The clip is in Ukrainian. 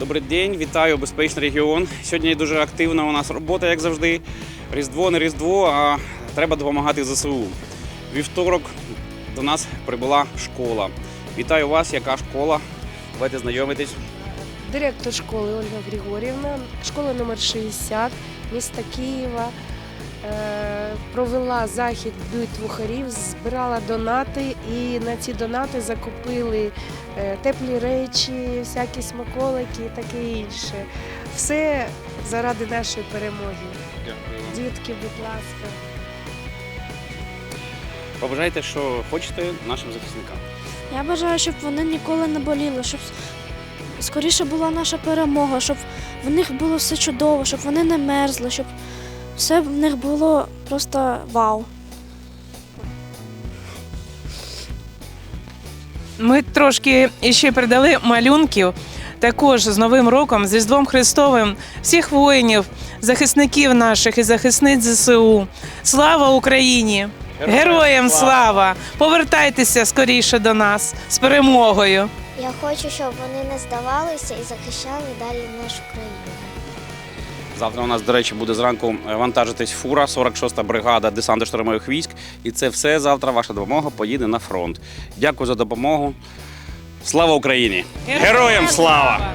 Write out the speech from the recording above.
Добрий день, вітаю безпечний регіон. Сьогодні дуже активна у нас робота, як завжди. Різдво не Різдво, а треба допомагати ЗСУ. Вівторок до нас прибула школа. Вітаю вас, яка школа? Давайте знайомитись. Директор школи Ольга Григорівна, школа номер 60 міста Києва. Е, Провела захід битву харів, збирала донати і на ці донати закупили е, теплі речі, всякі смаколики і таке інше. Все заради нашої перемоги. Дітки, будь ласка. Побажайте, що хочете нашим захисникам. Я бажаю, щоб вони ніколи не боліли, щоб скоріше була наша перемога, щоб в них було все чудово, щоб вони не мерзли, щоб все в них було просто вау. Ми трошки іще передали малюнків. Також з Новим роком, з Різдвом Христовим, всіх воїнів, захисників наших і захисниць ЗСУ. Слава Україні! Героям слава! Повертайтеся скоріше до нас з перемогою! Я хочу, щоб вони не здавалися і захищали далі нашу країну. Завтра у нас, до речі, буде зранку е, вантажитись фура, 46-та бригада десанту штурмових військ. І це все завтра ваша допомога поїде на фронт. Дякую за допомогу. Слава Україні! Героям слава!